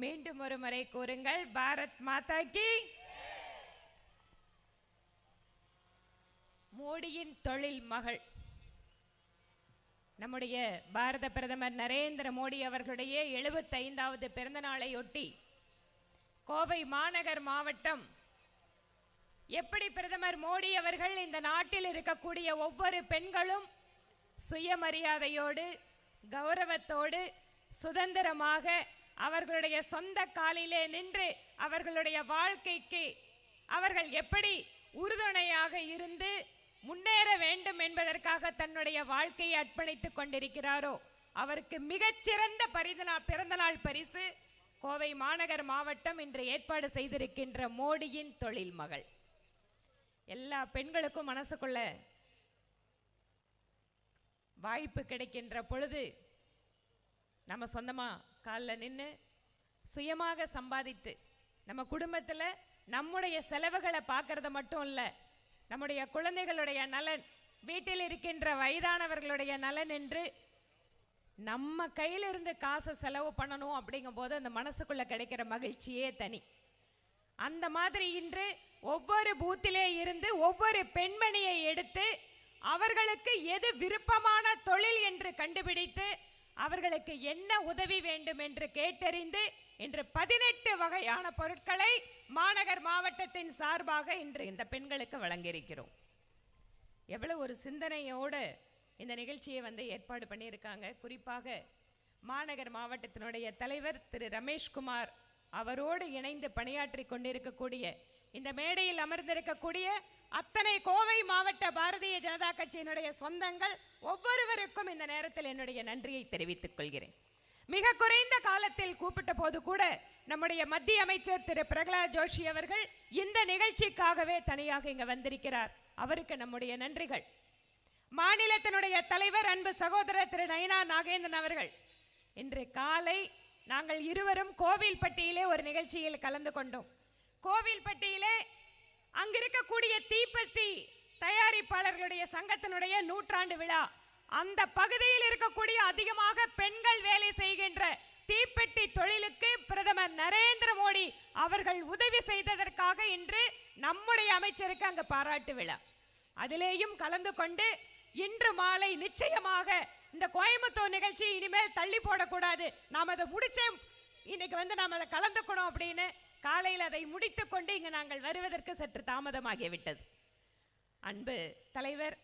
மீண்டும் ஒரு முறை கூறுங்கள் பாரத் மாதா கி. மோடியின் தொழில் மகள். நம்முடைய பாரத பிரதமர் நரேந்திர மோடி அவர்களுடைய எழுபத்தைந்தாவது பிறந்த நாளையொட்டி கோவை மாநகர் மாவட்டம் எப்படி பிரதமர் மோடி அவர்கள் இந்த நாட்டில் இருக்கக்கூடிய ஒவ்வொரு பெண்களும் சுயமரியாதையோடு கௌரவத்தோடு சுதந்திரமாக அவர்களுடைய சொந்த காலிலே நின்று அவர்களுடைய வாழ்க்கைக்கு அவர்கள் எப்படி உறுதுணையாக இருந்து முன்னேற வேண்டும் என்பதற்காக தன்னுடைய வாழ்க்கையை அர்ப்பணித்துக் கொண்டிருக்கிறாரோ அவருக்கு மிகச்சிறந்த பரிதனா பிறந்தநாள் பரிசு கோவை மாநகர் மாவட்டம் இன்று ஏற்பாடு செய்திருக்கின்ற மோடியின் தொழில் மகள். எல்லா பெண்களுக்கும் மனசுக்குள்ள வாய்ப்பு கிடைக்கின்ற பொழுது நம்ம சொந்தமா காலில் நின்று சுயமாக சம்பாதித்து நம்ம குடும்பத்தில் நம்முடைய செலவுகளை பார்க்கறது மட்டும் இல்லை நம்முடைய குழந்தைகளுடைய நலன் வீட்டில் இருக்கின்ற வயதானவர்களுடைய நலன் என்று நம்ம கையில இருந்து காசை செலவு பண்ணணும் அப்படிங்கும்போது அந்த மனசுக்குள்ள கிடைக்கிற மகிழ்ச்சியே தனி. அந்த மாதிரி இன்று ஒவ்வொரு பூத்திலே இருந்து ஒவ்வொரு பெண்மணியை எடுத்து அவர்களுக்கு எது விருப்பமான தொழில் என்று கண்டுபிடித்து அவர்களுக்கு என்ன உதவி வேண்டும் என்று கேட்டறிந்து இன்று பதினெட்டு வகையான பொருட்களை மாநகர் மாவட்டத்தின் சார்பாக இன்று இந்த பெண்களுக்கு வழங்கியிருக்கிறோம். எவ்வளவு ஒரு சிந்தனையோடு இந்த நிகழ்ச்சியை வந்து ஏற்பாடு பண்ணியிருக்காங்க. குறிப்பாக மாநகர் மாவட்டத்தினுடைய தலைவர் திரு ரமேஷ்குமார் அவரோடு இணைந்து பணியாற்றி கொண்டிருக்கக்கூடிய இந்த மேடையில் அமர்ந்திருக்கக்கூடிய அத்தனை கோவை மாவட்ட பாரதிய ஜனதா கட்சியினுடைய சொந்தங்கள் ஒவ்வொருவருக்கும் இந்த நேரத்தில் என்னுடைய நன்றியை தெரிவித்துக் கொள்கிறேன். மிக குறைந்த காலத்தில் கூப்பிட்ட போது கூட நம்முடைய மத்திய அமைச்சர் திரு பிரகலாத் ஜோஷி அவர்கள் இந்த நிகழ்ச்சிக்காகவே தனியாக இங்க வந்திருக்கிறார். அவருக்கு நம்முடைய நன்றிகள். மாநிலத்தினுடைய தலைவர் அன்பு சகோதரர் திரு நயனா நாகேந்திரன் அவர்கள் இன்று காலை நாங்கள் இருவரும் கோவில்பட்டியிலே ஒரு நிகழ்ச்சியில் கலந்து கொண்டோம். கோவில்பட்டியிலே அங்கிருக்கக்கூடிய தீப்பெட்டி தயாரிப்பாளர்களுடைய சங்கத்தினுடைய நூற்றாண்டு விழா. அந்த பகுதியில் இருக்கக்கூடிய அதிகமாக பெண்கள் வேலை செய்கின்ற தீப்பெட்டி தொழிலுக்கு பிரதமர் நரேந்திர மோடி அவர்கள் உதவி செய்ததற்காக இன்று நம்முடைய அமைச்சருக்கு அங்கு பாராட்டு விழா. அதிலேயும் கலந்து கொண்டு இன்று மாலை நிச்சயமாக இந்த கோயம்புத்தூர் நிகழ்ச்சி இனிமேல் தள்ளி போடக்கூடாது. நாம் அதை முடிச்சே இன்னைக்கு வந்து நாம் அதை கலந்துக்கணும் அப்படின்னு காலையில் அதை முடித்துக் கொண்டு இங்கு நாங்கள் வருவதற்கு சற்று தாமதமாகிவிட்டது அன்பு தலைவர்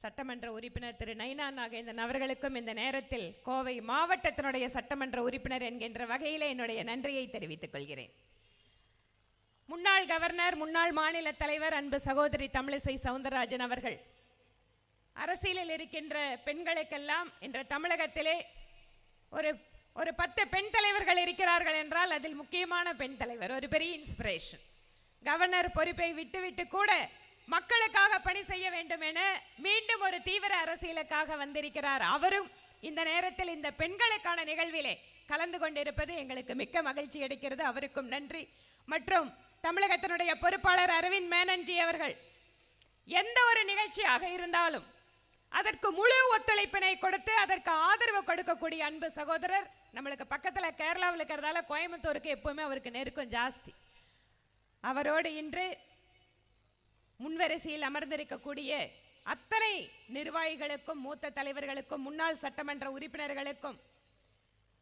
சட்டமன்ற உறுப்பினர் திரு நைனா நாகேந்திரன் அவர்களுக்கும் இந்த நேரத்தில் கோவை மாவட்டத்தினுடைய சட்டமன்ற உறுப்பினர் என்கின்ற வகையில் என்னுடைய நன்றியை தெரிவித்துக் கொள்கிறேன். முன்னாள் கவர்னர் முன்னாள் மாநில தலைவர் அன்பு சகோதரி தமிழிசை சவுந்தரராஜன் அவர்கள் அரசியலில் இருக்கின்ற பெண்களுக்கெல்லாம் இன்று தமிழகத்திலே ஒரு ஒரு பத்து பெண் தலைவர்கள் இருக்கிறார்கள் என்றால் அதில் முக்கியமான பெண் தலைவர் ஒரு பெரிய இன்ஸ்பிரேஷன் கவர்னர் பொறுப்பை விட்டுவிட்டு கூட மக்களுக்காக பணி செய்ய வேண்டும் என மீண்டும் ஒரு தீவிர அரசியலுக்காக வந்திருக்கிறார். அவரும் இந்த நேரத்தில் இந்த பெண்களுக்கான நிகழ்விலே கலந்து கொண்டிருப்பது எங்களுக்கு மிக்க மகிழ்ச்சி அளிக்கிறது. அவருக்கும் நன்றி. மற்றும் தமிழகத்தினுடைய பொறுப்பாளர் அரவிந்த் மேனன்ஜி அவர்கள் எந்த ஒரு நிகழ்ச்சியாக இருந்தாலும் அதற்கு முழு ஒத்துழைப்பினை கொடுத்து அதற்கு ஆதரவு கொடுக்கக்கூடிய அன்பு சகோதரர். நம்மளுக்கு பக்கத்தில் கேரளாவில் இருக்கிறதால கோயம்புத்தூருக்கு எப்பவுமே அவருக்கு நெருக்கம் ஜாஸ்தி. அவரோடு இன்று முன்வரிசையில் அமர்ந்திருக்கக்கூடிய அத்தனை நிர்வாகிகளுக்கும் மூத்த தலைவர்களுக்கும் முன்னாள் சட்டமன்ற உறுப்பினர்களுக்கும்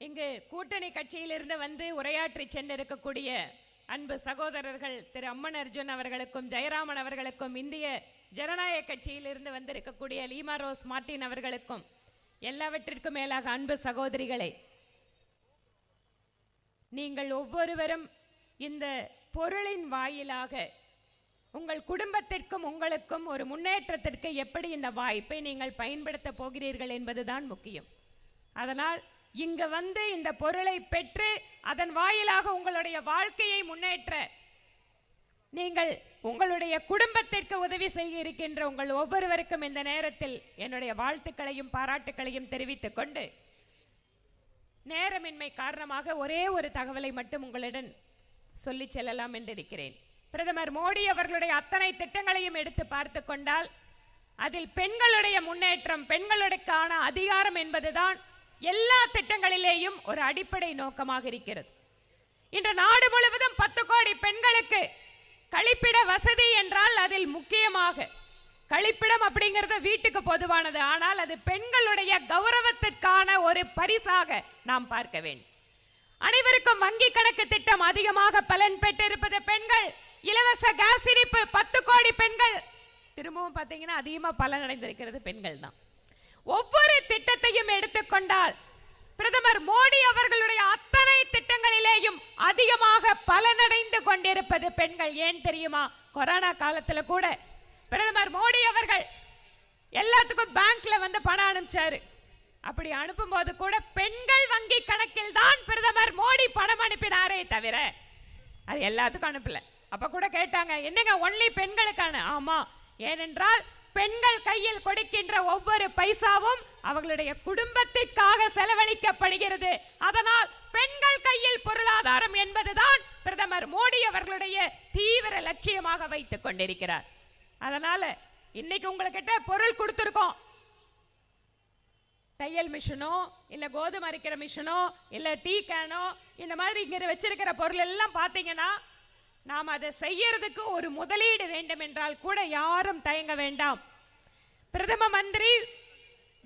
இங்கு கூட்டணி கட்சியிலிருந்து வந்து உரையாற்றி சென்றிருக்கக்கூடிய அன்பு சகோதரர்கள் திரு அம்மன் அர்ஜுன் அவர்களுக்கும் ஜெயராமன் அவர்களுக்கும் இந்திய ஜனநாயக கட்சியிலிருந்து வந்திருக்கக்கூடிய லீமா ரோஸ் மார்ட்டின் அவர்களுக்கும் எல்லாவற்றிற்கும் மேலாக அன்பு சகோதரிகளை நீங்கள் ஒவ்வொருவரும் இந்த பொருளின் வாயிலாக உங்கள் குடும்பத்திற்கும் உங்களுக்கும் ஒரு முன்னேற்றத்திற்கு எப்படி இந்த வாய்ப்பை நீங்கள் பயன்படுத்த போகிறீர்கள் என்பதுதான் முக்கியம். அதனால் இங்கு வந்து இந்த பொருளை பெற்று அதன் வாயிலாக உங்களுடைய வாழ்க்கையை முன்னேற்ற நீங்கள் உங்களுடைய குடும்பத்திற்கு உதவி செய்ய இருக்கின்ற உங்கள் ஒவ்வொருவருக்கும் இந்த நேரத்தில் என்னுடைய வாழ்த்துக்களையும் பாராட்டுக்களையும் தெரிவித்துக் கொண்டு நேரமின்மை காரணமாக ஒரே ஒரு தகவலை மட்டும் உங்களிடம் சொல்லி செல்லலாம் என்றிருக்கிறேன். பிரதமர் மோடி அவர்களுடைய அத்தனை திட்டங்களையும் எடுத்து பார்த்து கொண்டால் அதில் பெண்களுடைய முன்னேற்றம் பெண்களுக்கான அதிகாரம் என்பதுதான் எல்லா திட்டங்களிலேயும் ஒரு அடிப்படை நோக்கமாக இருக்கிறது. இன்று நாடு முழுவதும் பத்து கோடி பெண்களுக்கு கழிப்பிட வசதி என்றால் அதில் முக்கியமாக கழிப்பிடம் அப்படிங்கிறது வீட்டுக்கு பொதுவானது. ஆனால் அது பெண்களுடைய கௌரவத்திற்கான ஒரு பரிசாக நாம் பார்க்க வேண்டும். அனைவருக்கும் வங்கி கணக்கு திட்டம் அதிகமாக பலன் பெற்றிருப்பது பெண்கள். இலவச கேஸ் இனிப்பு பத்து கோடி பெண்கள். திரும்பவும் பார்த்தீங்கன்னா அதிகமாக பலன் அடைந்திருக்கிறது பெண்கள் தான். ஒவ்வொரு திட்டத்தையும் எடுத்துக்கொண்டால் பிரதமர் மோடி அவர்களுடைய அத்தனை திட்டங்களிலேயும் அதிகமாக பலனடைந்து கொண்டிருப்பது பெண்கள். ஏன் தெரியுமா? கொரோனா காலத்துல கூட பிரதமர் மோடி அவர்கள் எல்லாத்துக்கும் பேங்க்ல வந்து பணம் அனுப்பிச்சாரு. அப்படி அனுப்பும்போது கூட பெண்கள் வங்கி கணக்கில் தான் பிரதமர் மோடி பணம் அனுப்பினாரே தவிர அது எல்லாத்துக்கும் அனுப்பல. அப்ப கூட கேட்டாங்க என்னங்க ஒன்லி பெண்களுக்கான? ஆமா. ஏனென்றால் பெண்கள் கையில் கொடுக்கின்ற ஒவ்வொரு பைசாவும் அவர்களுடைய குடும்பத்திற்காக செலவழிக்கப்படுகிறது. அதனால் பெண்கள் கையில் பொருளாதாரம் என்பதுதான் பிரதமர் மோடி அவர்களுடைய தீவிர லட்சியமாக வைத்துக் கொண்டிருக்கிறார். அதனால இன்னைக்கு உங்ககிட்ட பொருள் கொடுத்துருக்கோம். தையல் மிஷினோ இல்ல கோதுமை அரைக்கிற மிஷினோ இல்ல டீ கேனோ இந்த மாதிரி இங்க வச்சிருக்கிற பொருள் எல்லாம் பார்த்தீங்கன்னா நாம் அதை செய்யறதுக்கு ஒரு முதலீடு வேண்டும் என்றால் கூட யாரும் தயங்க வேண்டாம். பிரதம மந்திரி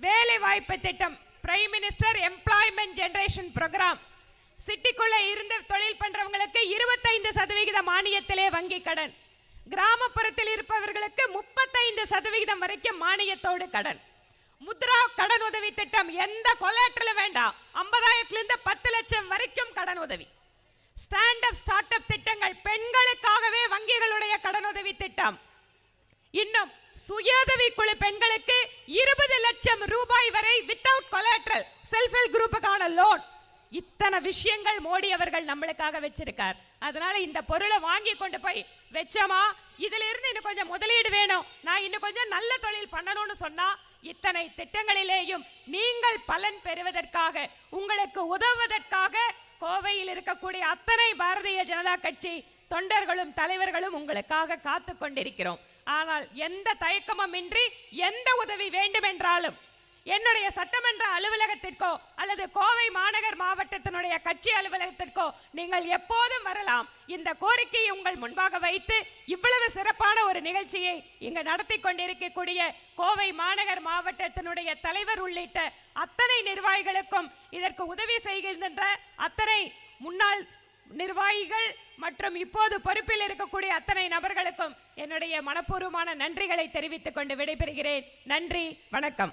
வேலை வாய்ப்பு திட்டம் prime minister employment generation programme சிட்டிக்குள்ள இருந்து தொழில் பண்றவங்களுக்கு இருபத்தைந்து சதவிகித மானியத்திலே வங்கி கடன். கிராமப்புறத்தில் இருப்பவர்களுக்கு முப்பத்தைந்து சதவிகிதம் வரைக்கும் மானியத்தோடு கடன். முத்ரா கடன் உதவி திட்டம் எந்த கொலேட்டரில் வேண்டாம். ஐம்பதாயிரத்துல இருந்து பத்து லட்சம் வரைக்கும் கடன் உதவி. ஸ்டாண்ட் அப் ஸ்டார்ட் அப் திட்டங்கள் பெண்களுக்காகவே வங்கிகளுடைய கடனுதவி திட்டம். இன்னும் சுயதவி குழு பெண்களுக்கு இருபது லட்சம் ரூபாய் வரை வித்தவுட் கொலாட்ரல் செல்ஃப் ஹெல்ப் குரூப்புக்கான லோன் இத்தனை விஷயங்கள் மோடி அவர்கள் நம்மளுக்காக வச்சிருக்கார். அதனால இந்த பொருளை வாங்கி கொண்டு போய் வச்சோமா? இதுல இருந்து இன்னும் கொஞ்சம் முதலீடு வேணும். நான் இன்னும் கொஞ்சம் நல்ல தொழில் பண்ணணும்னு சொன்னா இத்தனை திட்டங்களிலேயும் நீங்கள் பலன் பெறுவதற்காக உங்களுக்கு உதவுவதற்காக கோவையில் இருக்கக்கூடிய அத்தனை பாரதிய ஜனதா கட்சி தொண்டர்களும் தலைவர்களும் உங்களுக்காக காத்து கொண்டிருக்கிறோம். ஆனால் எந்த தயக்கமும் இன்றி எந்த உதவி வேண்டுமென்றாலும் என்னுடைய சட்டமன்ற அலுவலகத்திற்கோ அல்லது கோவை மாநகர் மாவட்டத்தினுடைய கட்சி அலுவலகத்திற்கோ நீங்கள் எப்போதும் வரலாம். இந்த கோரிக்கையை உங்கள் முன்பாக வைத்து இவ்வளவு சிறப்பான ஒரு நிகழ்ச்சியை இங்கு நடத்தி கொண்டிருக்கக்கூடிய கோவை மாநகர் மாவட்டத்தினுடைய தலைவர் உள்ளிட்ட அத்தனை நிர்வாகிகளுக்கும் இதற்கு உதவி செய்கின்ற அத்தனை முன்னாள் நிர்வாகிகள் மற்றும் இப்போது பொறுப்பில் இருக்கக்கூடிய அத்தனை நபர்களுக்கும் என்னுடைய மனப்பூர்வமான நன்றிகளை தெரிவித்துக் கொண்டு விடைபெறுகிறேன். நன்றி வணக்கம்.